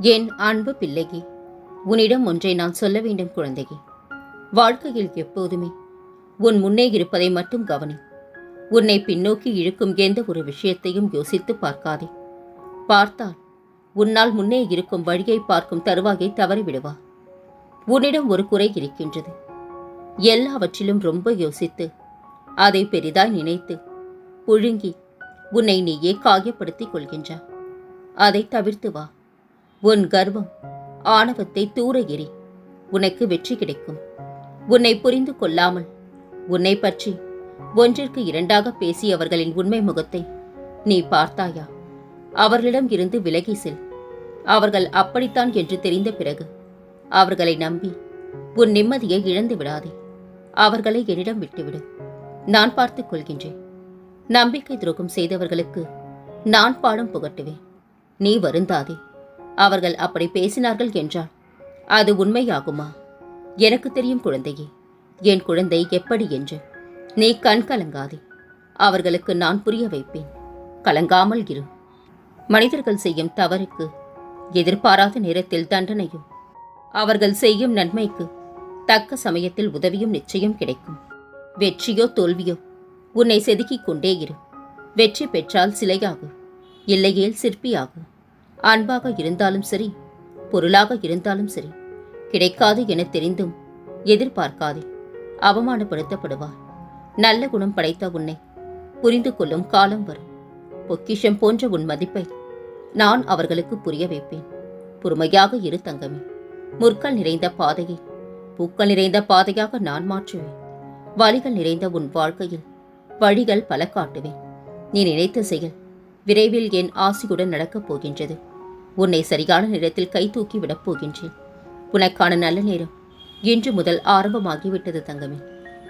என் அன்பு பிள்ளைகி உன்னிடம் ஒன்றை நான் சொல்ல வேண்டும் குழந்தைகி வாழ்க்கையில் எப்போதுமே உன் முன்னே இருப்பதை மட்டும் கவனி. உன்னை பின்னோக்கி இழுக்கும் எந்த ஒரு விஷயத்தையும் யோசித்து பார்க்காதே. பார்த்தால் உன்னால் முன்னே இருக்கும் வழியை பார்க்கும் தருவாயை தவறிவிடுவா. உன்னிடம் ஒரு குறை இருக்கின்றது. எல்லாவற்றிலும் ரொம்ப யோசித்து அதை பெரிதாய் நினைத்து புழுங்கி உன்னை நீயே காயப்படுத்திக் கொள்கின்றாய். அதை தவிர்த்து வா. உன் கர்வம் ஆணவத்தை தூர எறி உனக்கு வெற்றி கிடைக்கும். உன்னை புரிந்து கொள்ளாமல் உன்னை பற்றி ஒன்றிற்கு இரண்டாக பேசியவர்களின் உண்மை முகத்தை நீ பார்த்தாயா? அவர்களிடம் இருந்து விலகி செல். அவர்கள் அப்படித்தான் என்று தெரிந்த பிறகு அவர்களை நம்பி உன் நிம்மதியை இழந்து விடாதே. அவர்களை என்னிடம் விட்டுவிடு. நான் பார்த்துக் கொள்கின்றேன். நம்பிக்கை துரோகம் செய்தவர்களுக்கு நான் பாடம் புகட்டுவேன். நீ வருந்தாதே. அவர்கள் அப்படி பேசினார்கள் என்றால் அது உண்மையாகுமா? எனக்கு தெரியும் குழந்தையே. என் குழந்தை எப்படி என்று. நீ கண் கலங்காதே. அவர்களுக்கு நான் புரிய வைப்பேன். கலங்காமல் இரு. மனிதர்கள் செய்யும் தவறுக்கு எதிர்பாராத நேரத்தில் தண்டனையும் அவர்கள் செய்யும் நன்மைக்கு தக்க சமயத்தில் உதவியும் நிச்சயம் கிடைக்கும். வெற்றியோ தோல்வியோ உன்னை செதுக்கிக் கொண்டே இரு. வெற்றி பெற்றால் சிலையாகு. இல்லையேல் சிற்பியாகும் அன்பாக இருந்தாலும் சரி பொருளாக இருந்தாலும் சரி கிடைக்காது என தெரிந்தும் எதிர்பார்க்காதே அவமானப்படுத்தப்படுவார். நல்ல குணம் படைத்த உன்னை புரிந்து கொள்ளும் காலம் வரும். பொக்கிஷம் போன்ற உன் மதிப்பை நான் அவர்களுக்கு புரிய வைப்பேன். பொறுமையாக இரு தங்கமே. முற்கள் நிறைந்த பாதையை பூக்கள் நிறைந்த பாதையாக நான் மாற்றுவேன். வழிகள் நிறைந்த உன் வாழ்க்கையில் வழிகள் பல காட்டுவேன். நீ நினைத்த செயல் விரைவில் என் ஆசியுடன் நடக்கப் போகின்றது. உன்னை சரியான நேரத்தில் கை தூக்கி விடப் போகின்றேன். உனக்கான நல்ல நேரம் இன்று முதல் ஆரம்பமாகிவிட்டது தங்கமே.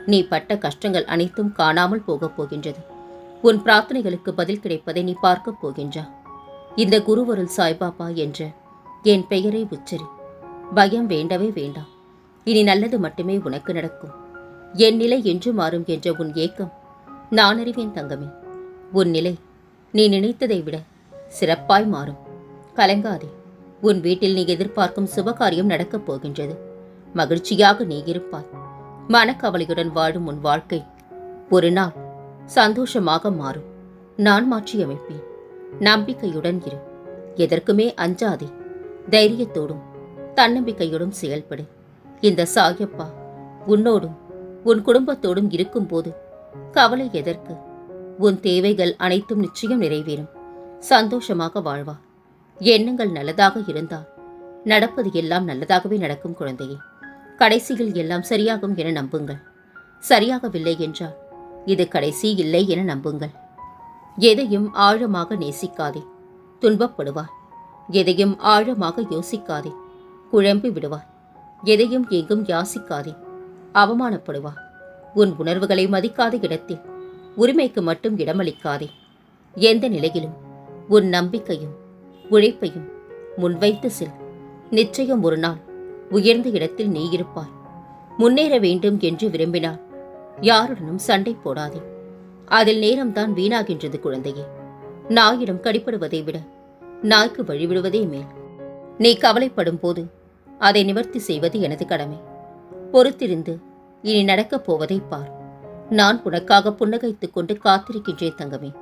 நீ பட்ட கஷ்டங்கள் அனைத்தும் காணாமல் போகப் போகின்றது. உன் பிரார்த்தனைகளுக்கு பதில் கிடைப்பதை நீ பார்க்கப் போகின்றா. இந்த குருவருள் சாய்பாபா என்ற என் பெயரை உச்சரி. பயம் வேண்டவே வேண்டாம். இனி நல்லது மட்டுமே உனக்கு நடக்கும். என் நிலை என்று மாறும் என்ற உன் ஏக்கம் நான் அறிவேன் தங்கமே. உன் நிலை நீ நினைத்ததை விட சிறப்பாய் மாறும். கலங்காதே. உன் வீட்டில் நீ எதிர்பார்க்கும் சுபகாரியம் நடக்கப் போகின்றது. மகிழ்ச்சியாக நீ இருப்பாய். மனக்கவலையுடன் வாழும் உன் வாழ்க்கை ஒரு நாள் சந்தோஷமாக மாறும். நான் மாற்றியமைப்பேன் நம்பிக்கையுடன் இரு. எதற்குமே அஞ்சாதே. தைரியத்தோடும் தன்னம்பிக்கையோடும் செயல்படு. இந்த சாயப்பா உன்னோடும் உன் குடும்பத்தோடும் இருக்கும்போது கவலை எதற்கு? உன் தேவைகள் அனைத்தும் நிச்சயம் நிறைவேறும். சந்தோஷமாக வாழ்வா. எண்ணங்கள் நல்லதாக இருந்தால் நடப்பது எல்லாம் நல்லதாகவே நடக்கும் குழந்தையே. கடைசியில் எல்லாம் சரியாகும் என நம்புங்கள். சரியாகவில்லை என்றால் இது கடைசி இல்லை என நம்புங்கள். எதையும் ஆழமாக நேசிக்காதே. துன்பப்படுவாய். எதையும் ஆழமாக யோசிக்காதே. குழம்பி விடுவாய். எதையும் எங்கும் யாசிக்காதே. அவமானப்படுவாய். உன் உணர்வுகளை மதிக்காத இடத்தில் உரிமைக்கு மட்டும் இடமளிக்காதே. எந்த நிலையிலும் உன் நம்பிக்கையும் உழைப்பையும் முன்வைத்து செல். நிச்சயம் ஒரு நாள் உயர்ந்த இடத்தில் நீ இருப்பாய். முன்னேற வேண்டும் என்று விரும்பினால் யாருடனும் சண்டை போடாதே. அதில் நேரம்தான் வீணாகின்றது குழந்தையே. நாயிடம் கடிப்படுவதை விட நாய்க்கு வழிவிடுவதே மேல். நீ கவலைப்படும் போது அதை நிவர்த்தி செய்வது எனது கடமை. பொறுத்திருந்து இனி நடக்கப் போவதை பார். நான் உனக்காக புன்னகைத்துக் கொண்டு காத்திருக்கின்றேன் தங்கமே.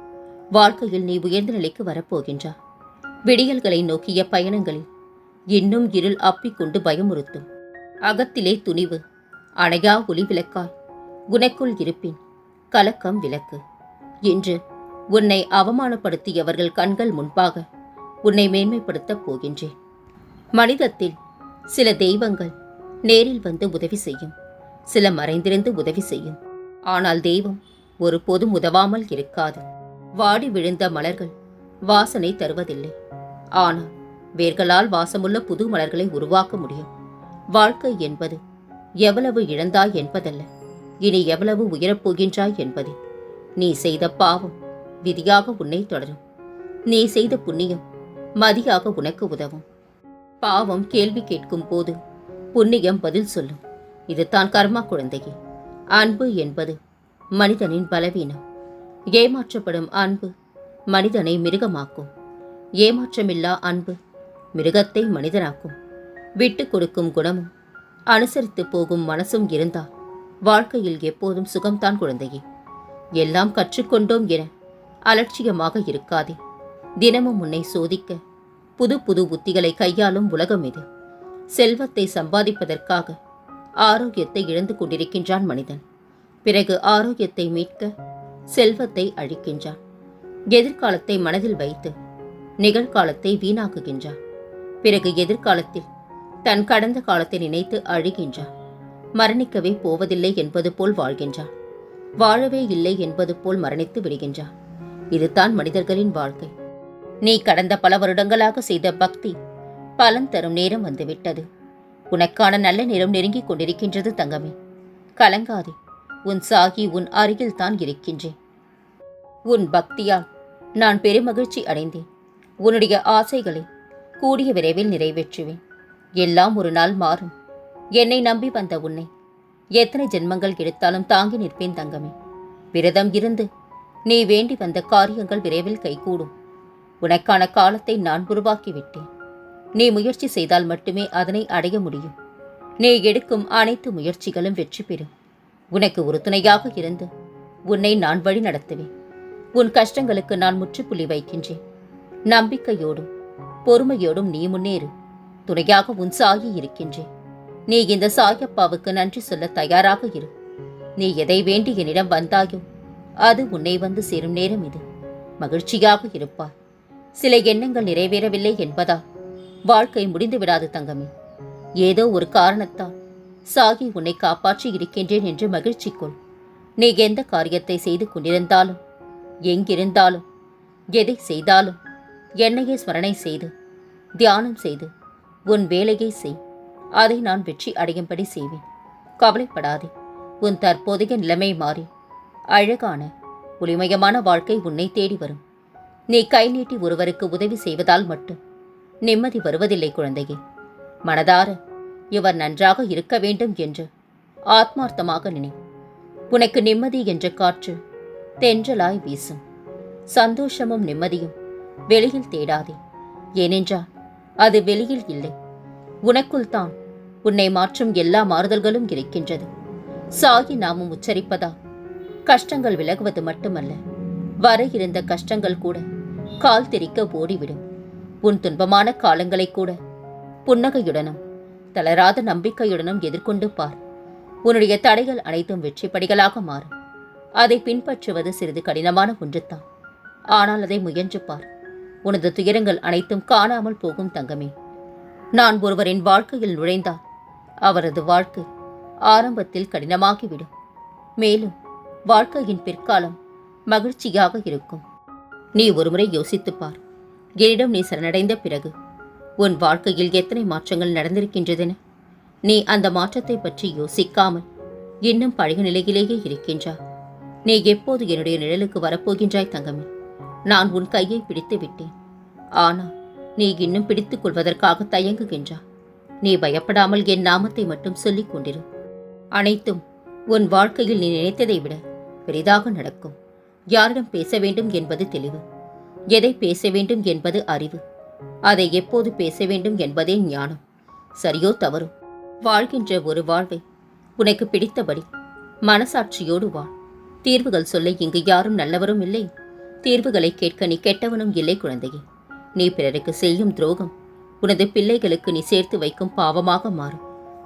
வாழ்க்கையில் நீ உயர்ந்த நிலைக்கு வரப்போகின்றா. விடியல்களை நோக்கிய பயணங்களில் இன்னும் இருள் அப்பிக்கொண்டு பயமுறுத்தும். அகத்திலே துணிவு அணையா ஒளி விளக்காய் உனக்குள் இருப்பின் கலக்கம் விளக்கு. என்று உன்னை அவமானப்படுத்தியவர்கள் கண்கள் முன்பாக உன்னை மேன்மைப்படுத்தப் போகின்றேன். மனிதத்தில் சில தெய்வங்கள் நேரில் வந்து உதவி செய்யும் சில மறைந்திருந்து உதவி செய்யும். ஆனால் தெய்வம் ஒரு பொதும் உதவாமல் இருக்காது. வாடி விழுந்த மலர்கள் வாசனை தருவதில்லை. ஆனால் வேர்களால் வாசமுள்ள புது மலர்களை உருவாக்க முடியும். வாழ்க்கை என்பது எவ்வளவு இழந்தாய் என்பதல்ல. இனி எவ்வளவு உயரப்போகின்றாய் என்பதே. நீ செய்த பாவம் விதியாக உன்னை தொடரும். நீ செய்த புண்ணியம் மதியாக உனக்கு உதவும். பாவம் கேள்வி கேட்கும் போது புண்ணியம் பதில் சொல்லும். இதுதான் கர்மா குழந்தையே. அன்பு என்பது மனிதனின் பலவீனம். ஏமாற்றப்படும் அன்பு மனிதனை மிருகமாக்கும். ஏமாற்றமில்லா அன்பு மிருகத்தை மனிதனாக்கும். விட்டு கொடுக்கும் குணமும் அனுசரித்து போகும் மனசும் இருந்தால் வாழ்க்கையில் எப்போதும் சுகம்தான் குழந்தையே. எல்லாம் கற்றுக்கொண்டோம் என அலட்சியமாக இருக்காதே. தினமும் உன்னை சோதிக்க புது புது உத்திகளை கையாளும் உலகம் இது. செல்வத்தை சம்பாதிப்பதற்காக ஆரோக்கியத்தை இழந்து கொண்டிருக்கின்றான் மனிதன். பிறகு ஆரோக்கியத்தை மீட்க செல்வத்தை அழிக்கின்றான். எதிர்காலத்தை மனதில் வைத்து நிகழ்காலத்தை வீணாக்குகின்றான். பிறகு எதிர்காலத்தில் தன் கடந்த காலத்தை நினைத்து அழுகின்றான். மரணிக்கவே போவதில்லை என்பது போல் வாழ்கின்றான். வாழவே இல்லை என்பது போல் மரணித்து விடுகின்றான். இதுதான் மனிதர்களின் வாழ்க்கை. நீ கடந்த பல வருடங்களாக செய்த பக்தி பலன் தரும் நேரம் வந்துவிட்டது. உனக்கான நல்ல நேரம் நெருங்கிக் கொண்டிருக்கின்றது தங்கமே. கலங்காதே. உன் சாகி உன் அருகில் தான் இருக்கின்றேன். உன் பக்தியால் நான் பெருமகிழ்ச்சி அடைந்தேன். உன்னுடைய ஆசைகளை கூடிய விரைவில் நிறைவேற்றுவேன். எல்லாம் ஒரு நாள் மாறும். என்னை நம்பி வந்த உன்னை எத்தனை ஜென்மங்கள் எடுத்தாலும் தாங்கி நிற்பேன் தங்கமே. விரதம் இருந்து நீ வேண்டி வந்த காரியங்கள் விரைவில் கைகூடும். உனக்கான காலத்தை நான் உருவாக்கிவிட்டேன். நீ முயற்சி செய்தால் மட்டுமே அதனை அடைய முடியும். நீ எடுக்கும் அனைத்து முயற்சிகளும் வெற்றி பெறும். உனக்கு ஒரு துணையாக இருந்து உன்னை நான் வழி நடத்துவேன். உன் கஷ்டங்களுக்கு நான் முற்றுப்புள்ளி வைக்கின்றேன். நம்பிக்கையோடும் பொறுமையோடும் நீ முன்னேறு. துணையாக உன் சாயி இருக்கின்றேன். நீ இந்த சாயப்பாவுக்கு நன்றி சொல்ல தயாராக இரு. நீ எதை வேண்டி என்னிடம் வந்தாயோ அது உன்னை வந்து சேரும் நேரம் இது. மகிழ்ச்சியாக இருப்பார் சில எண்ணங்கள் நிறைவேறவில்லை என்பதால் வாழ்க்கை முடிந்து விடாது தங்கமே. ஏதோ ஒரு காரணத்தால் சாகி உன்னை காப்பாற்றி இருக்கின்றேன் என்று மகிழ்ச்சி கொள். நீ எந்த காரியத்தை செய்து கொண்டிருந்தாலும் எங்கிருந்தாலும் எதை செய்தாலும் என்னையே ஸ்மரணை செய்து தியானம் செய்து உன் வேலையை செய். அதை நான் வெற்றி அடையும்படி செய்வேன். கவலைப்படாதே உன் தற்போதைய நிலைமை மாறி. அழகான ஒளிமயமான வாழ்க்கை உன்னை தேடி வரும். நீ கை நீட்டி ஒருவருக்கு உதவி செய்வதால் மட்டும். நிம்மதி வருவதில்லை குழந்தையே. மனதார இவர் நன்றாக இருக்க வேண்டும் என்று ஆத்மார்த்தமாக நினை. உனக்கு நிம்மதி என்ற காற்று தென்றலாய் வீசும். சந்தோஷமும் நிம்மதியும் வெளியில் தேடாதே. ஏனென்றால் அது வெளியில் இல்லை. உனக்குள் தான் உன்னை மாற்றும் எல்லா மாறுதல்களும் இருக்கின்றது. சாகி நாமும் உச்சரிப்பதா? கஷ்டங்கள் விலகுவது மட்டுமல்ல. வர இருந்த கஷ்டங்கள் கூட கால் தெரிக்க ஓடிவிடும். உன் துன்பமான காலங்களை கூட. புன்னகையுடனும் தளராத நம்பிக்கையுடனும் எதிர்கொண்டு பார். உன்னுடைய தடைகள் அனைத்தும் வெற்றி படிகளாக மாறும். அதை பின்பற்றுவது சிறிது கடினமான ஒன்றுதான். ஆனால் அதை முயன்று பார். உனது துயரங்கள் அனைத்தும் காணாமல் போகும் தங்கமே. நான் ஒருவரின் வாழ்க்கையில் நுழைந்தால் அவரது வாழ்க்கை ஆரம்பத்தில் கடினமாகிவிடும். மேலும் வாழ்க்கையின் பிற்காலம் மகிழ்ச்சியாக இருக்கும். நீ ஒருமுறை யோசித்துப் பார். என்னிடம் நீ சரணடைந்த பிறகு உன் வாழ்க்கையில் எத்தனை மாற்றங்கள் நடந்திருக்கின்றதென நீ அந்த மாற்றத்தை பற்றி யோசிக்காமல் இன்னும் பழைய நிலையிலேயே இருக்கின்றாய். நீ எப்போது என்னுடைய நிழலுக்கு வரப்போகின்றாய் தங்கமே? நான் உன் கையை பிடித்து விட்டேன். ஆனால் நீ இன்னும் பிடித்துக் கொள்வதற்காக தயங்குகின்றாய். நீ பயப்படாமல் என் நாமத்தை மட்டும் சொல்லிக் கொண்டிரு. அனைத்தும் உன் வாழ்க்கையில் நீ நினைத்ததை விட பெரிதாக நடக்கும். யாரிடம் பேச வேண்டும் என்பது தெளிவு. எதை பேச வேண்டும் என்பது அறிவு. அதை எப்போது பேச வேண்டும் என்பதே ஞானம். சரியோ தவறோ. வாழ்கின்ற ஒரு வாழ்வை. உனக்கு பிடித்தபடி. மனசாட்சியோடு வாழ். தீர்வுகள் சொல்ல இங்கு யாரும் நல்லவரும் இல்லை. தீர்வுகளை கேட்க நீ கெட்டவனும் இல்லை குழந்தையே. நீ பிறருக்கு செய்யும் துரோகம். உனது பிள்ளைகளுக்கு நீ சேர்த்து வைக்கும் பாவமாக மாறும்.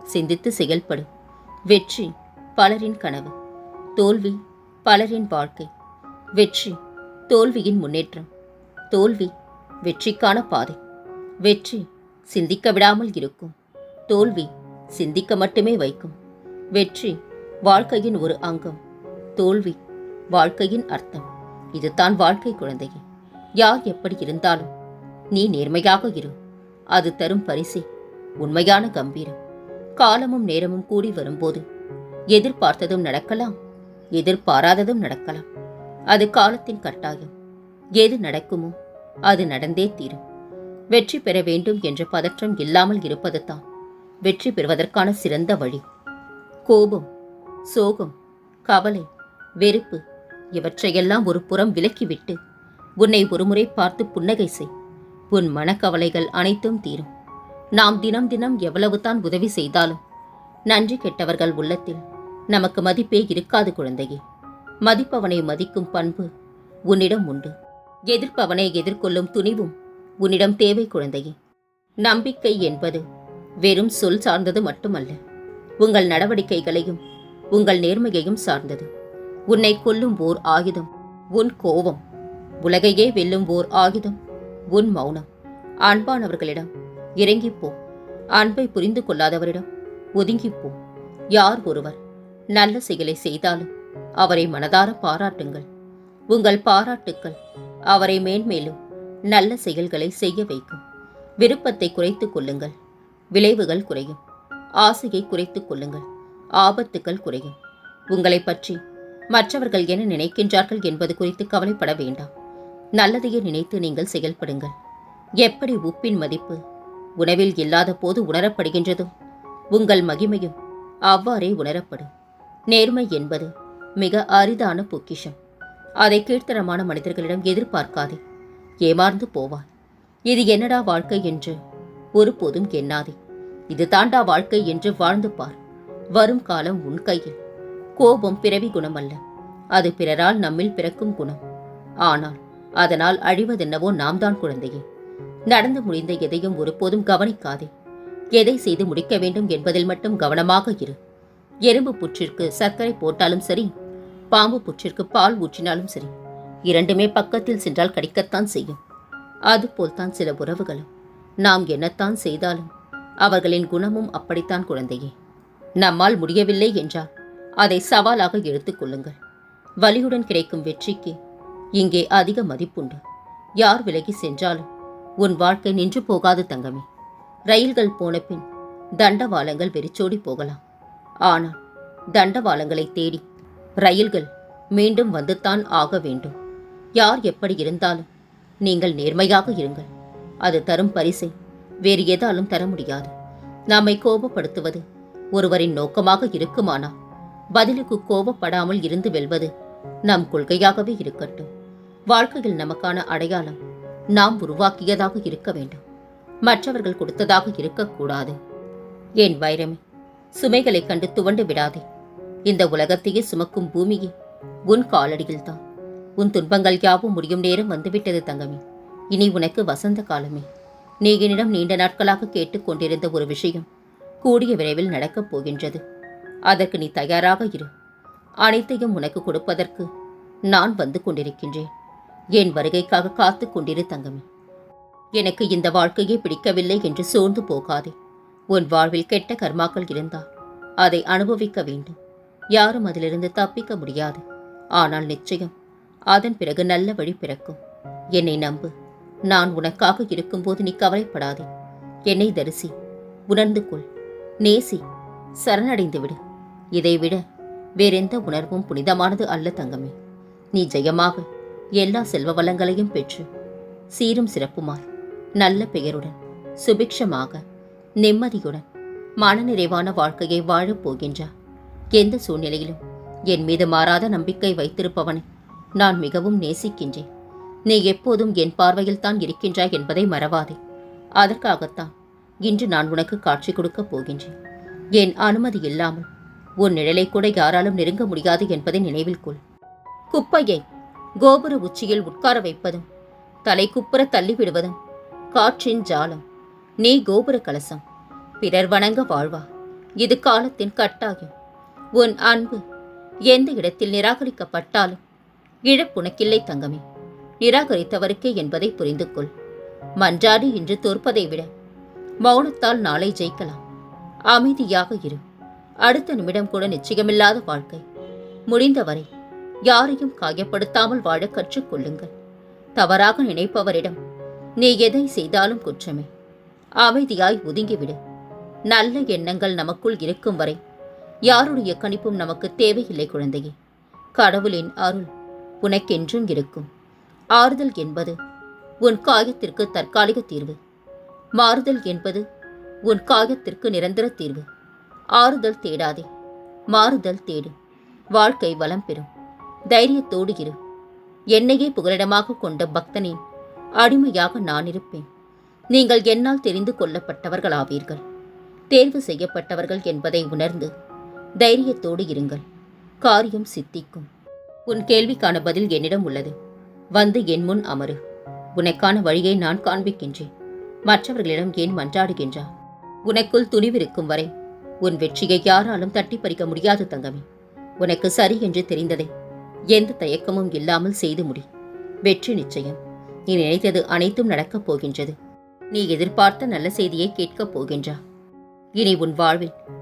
சிந்தித்து செயல்படு. வெற்றி பலரின் கனவு. தோல்வி பலரின் வாழ்க்கை. வெற்றி தோல்வியின் முன்னேற்றம். தோல்வி வெற்றிக்கான பாதை. வெற்றி சிந்திக்க விடாமல் இருக்கும். தோல்வி சிந்திக்க மட்டுமே வைக்கும். வெற்றி வாழ்க்கையின் ஒரு அங்கம். தோல்வி வாழ்க்கையின் அர்த்தம். இதுதான் வாழ்க்கை குழந்தையே. யார் எப்படி இருந்தாலும் நீ நேர்மையாக இரு. அது தரும் பரிசு. உண்மையான கம்பீரம். காலமும் நேரமும் கூடி வரும்போது எதிர்பார்த்ததும் நடக்கலாம் எதிர்பாராததும் நடக்கலாம். அது காலத்தின் கட்டாயம். எது நடக்குமோ அது நடந்தே தீரும். வெற்றி பெற வேண்டும் என்ற பதற்றம் இல்லாமல் இருப்பது தான் வெற்றி பெறுவதற்கான சிறந்த வழி. கோபம் சோகம் கவலை வெறுப்பு இவற்றையெல்லாம் ஒரு புறம் விலக்கிவிட்டு உன்னை ஒருமுறை பார்த்து புன்னகை செய். உன் மனக்கவலைகள் அனைத்தும் தீரும். நாம் தினம் தினம் எவ்வளவு தான் உதவி செய்தாலும் நன்றி கெட்டவர்கள் உள்ளத்தில் நமக்கு மதிப்பே இருக்காது குழந்தையே. மதிப்பவனை மதிக்கும் பண்பு உன்னிடம் உண்டு. எதிர்ப்பவனை எதிர்கொள்ளும் துணிவும் உன்னிடம் தேவை குழந்தையே. நம்பிக்கை என்பது வெறும் சொல் சார்ந்தது மட்டுமல்ல. உங்கள் நடவடிக்கைகளையும் உங்கள் நேர்மையையும் சார்ந்தது. உன்னை கொல்லும் ஓர் ஆயுதம் உன் கோபம் உலகையே வெல்லும் ஓர் ஆயுதம் உன் மௌனம். அன்பானவர்களிடம் இறங்கிப் போ அன்பை புரிந்து கொள்ளாதவரிடம் ஒதுங்கிப்போ. யார் ஒருவர் நல்ல செயலை செய்தாலும் அவரை மனதார பாராட்டுங்கள். உங்கள் பாராட்டுக்கள் அவரை மேன்மேலும் நல்ல செயல்களை செய்ய வைக்கும். விருப்பத்தை குறைத்துக் கொள்ளுங்கள். விளைவுகள் குறையும். ஆசையை குறைத்துக் கொள்ளுங்கள். ஆபத்துக்கள் குறையும். உங்களைப் பற்றி மற்றவர்கள் என்ன நினைக்கின்றார்கள் என்பது குறித்து கவலைப்பட வேண்டாம். நல்லதையே நினைத்து நீங்கள் செயல்படுங்கள். எப்படி உப்பின் மதிப்பு உணவில் இல்லாத போது உணரப்படுகின்றதோ? உங்கள் மகிமையும் அவ்வாறே உணரப்படும். நேர்மை என்பது மிக அரிதான பொக்கிஷம். அதை கீழ்த்தனமான மனிதர்களிடம் எதிர்பார்க்காதே. ஏமாந்து போவாய். இது என்னடா வாழ்க்கை என்று ஒருபோதும் எண்ணாதே. இது தாண்டா வாழ்க்கை என்று வாழ்ந்து பார். வரும் காலம் உன் கையில். கோபம் பிறவி குணம் அல்ல அது பிறரால் நம்மில் பிறக்கும் குணம். ஆனால் அதனால் அழிவதென்னவோ நாம் தான் குழந்தையே. நடந்து முடிந்த எதையும் ஒருபோதும் கவனிக்காதே. எதை செய்து முடிக்க வேண்டும் என்பதில் மட்டும் கவனமாக இரு. எறும்பு புற்றிற்கு சர்க்கரை போட்டாலும் சரி பாம்பு புற்றிற்கு பால் ஊற்றினாலும் சரி இரண்டுமே பக்கத்தில் சென்றால் கடிக்கத்தான் செய்யும். அதுபோல்தான் சில உறவுகளும். நாம் என்னத்தான் செய்தாலும் அவர்களின் குணமும் அப்படித்தான் குழந்தையே. நம்மால் முடியவில்லை என்றால் அதை சவாலாக எடுத்துக்கொள்ளுங்கள் வலியுடன் கிடைக்கும் வெற்றிக்கு இங்கே அதிக மதிப்புண்டு. யார் விலகி சென்றாலும் உன் வாழ்க்கை நின்று போகாது தங்கமே. ரயில்கள் போன பின் தண்டவாளங்கள் வெறிச்சோடி போகலாம். ஆனால் தண்டவாளங்களை தேடி ரயில்கள் மீண்டும் வந்துத்தான் ஆக வேண்டும். யார் எப்படி இருந்தாலும் நீங்கள் நேர்மையாக இருங்கள். அது தரும் பரிசை வேறு எதாலும் தர முடியாது. நம்மை கோபப்படுத்துவது ஒருவரின் நோக்கமாக இருக்குமானால் பதிலுக்கு கோபப்படாமல் இருந்து வெல்வது நம் கொள்கையாகவே இருக்கட்டும். வாழ்க்கையில் நமக்கான அடையாளம் நாம் உருவாக்கியதாக இருக்க வேண்டும். மற்றவர்கள் கொடுத்ததாக இருக்கக்கூடாது. என் வைரமே சுமைகளைக் கண்டு துவண்டு விடாதே. இந்த உலகத்தையே சுமக்கும் பூமியே உன் காலடியில்தான். உன் துன்பங்கள் யாவும் முடியும் நேரம் வந்துவிட்டது தங்கமே. இனி உனக்கு வசந்த காலமே. நீ என்னிடம் நீண்ட நாட்களாக கேட்டுக்கொண்டிருந்த ஒரு விஷயம் கூடிய விரைவில் நடக்கப் போகின்றது. அதற்கு நீ தயாராக இரு. அனைத்தையும் உனக்கு கொடுப்பதற்கு நான் வந்து கொண்டிருக்கின்றேன். என் வருகைக்காக காத்து கொண்டிரு தங்கமே. எனக்கு இந்த வாழ்க்கையே பிடிக்கவில்லை என்று சோர்ந்து போகாதே. உன் வாழ்வில் கெட்ட கர்மாக்கள் இருந்தால் அதை அனுபவிக்க வேண்டும். யாரும் அதிலிருந்து தப்பிக்க முடியாது. ஆனால் நிச்சயம் அதன் பிறகு நல்ல வழி பிறக்கும். என்னை நம்பு. நான் உனக்காக இருக்கும்போது நீ கவலைப்படாதே. என்னை தரிசி. உணர்ந்து கொள். நேசி. சரணடைந்து விடு. இதைவிட வேறெந்த உணர்வும் புனிதமானது அல்ல தங்கமே. நீ ஜெயமாக எல்லா செல்வ வளங்களையும் பெற்று சீரும் சிறப்புமாய் நல்ல பெயருடன் சுபிக்ஷமாக நிம்மதியுடன் மனநிறைவான வாழ்க்கையை வாழப் போகின்றார் எந்த சூழ்நிலையிலும்? என் மீது மாறாத நம்பிக்கை வைத்திருப்பவனை நான் மிகவும் நேசிக்கின்றேன். நீ எப்போதும் என் பார்வையில் தான் இருக்கின்றாய் என்பதை மறவாதே. அதற்காகத்தான் இன்று நான் உனக்கு காட்சி கொடுக்கப் போகின்றேன். என் அனுமதி இல்லாமல் உன் நிழலை கூட யாராலும் நெருங்க முடியாது என்பதை நினைவில் கொள். குப்பையை கோபுர உச்சியில் உட்கார வைப்பதும் தலை குப்புற தள்ளிவிடுவதும் காற்றின் ஜாலம் நீ கோபுர கலசம் பிறர் வணங்க வாழ்வா. இது காலத்தின் கட்டாயம். உன் அன்பு எந்த இடத்தில் நிராகரிக்கப்பட்டாலும் இழப்புனக்கில்லை தங்கமே. நிராகரித்தவருக்கே என்பதை புரிந்து கொள் மன்றாடி இன்று தோற்பதை விட மௌனத்தால் நாளை ஜெயிக்கலாம். அமைதியாக இரு. அடுத்த நிமிடம் கூட நிச்சயமில்லாத வாழ்க்கை. முடிந்தவரை யாரையும் காயப்படுத்தாமல் வாழ கற்றுக்கொள்ளுங்கள். தவறாக நினைப்பவரிடம் நீ எதை செய்தாலும் குற்றமே. அமைதியாய் ஒதுங்கிவிடு. நல்ல எண்ணங்கள் நமக்குள் இருக்கும் வரை யாருடைய கணிப்பும் நமக்கு தேவையில்லை குழந்தையே. கடவுளின் அருள் உனக்கென்றும் இருக்கும். ஆறுதல் என்பது உன் காயத்திற்கு தற்காலிக தீர்வு. மாறுதல் என்பது உன் காயத்திற்கு நிரந்தர தீர்வு. ஆறுதல் தேடாதே. மாறுதல் தேடு. வாழ்க்கை வளம் பெறும். தைரியத்தோடு இரு. என்னையே புகலிடமாக கொண்ட பக்தனின் அடிமையாக நான் இருப்பேன். நீங்கள் என்னால் தெரிந்து கொள்ளப்பட்டவர்களாவீர்கள். தேர்வு செய்யப்பட்டவர்கள் என்பதை உணர்ந்து தைரியத்தோடு இருங்கள். காரியம் சித்திக்கும். உன் கேள்விக்கான பதில் என்னிடம் உள்ளது. வந்து என் முன் அமரு. உனக்கான வழியை நான் காண்பிக்கின்றேன். மற்றவர்களிடம் ஏன் மன்றாடுகின்றார் உனக்குள் துணிவிருக்கும் வரை உன் வெற்றியை யாராலும் தட்டி பறிக்க முடியாது தங்கமே. உனக்கு சரி என்று தெரிந்ததை எந்த தயக்கமும் இல்லாமல் செய்து முடி. வெற்றி நிச்சயம். நீ நினைத்தது அனைத்தும் நடக்கப் போகின்றது. நீ எதிர்பார்த்த நல்ல செய்தியை கேட்கப் போகின்றா. இனி உன் வாழ்வில்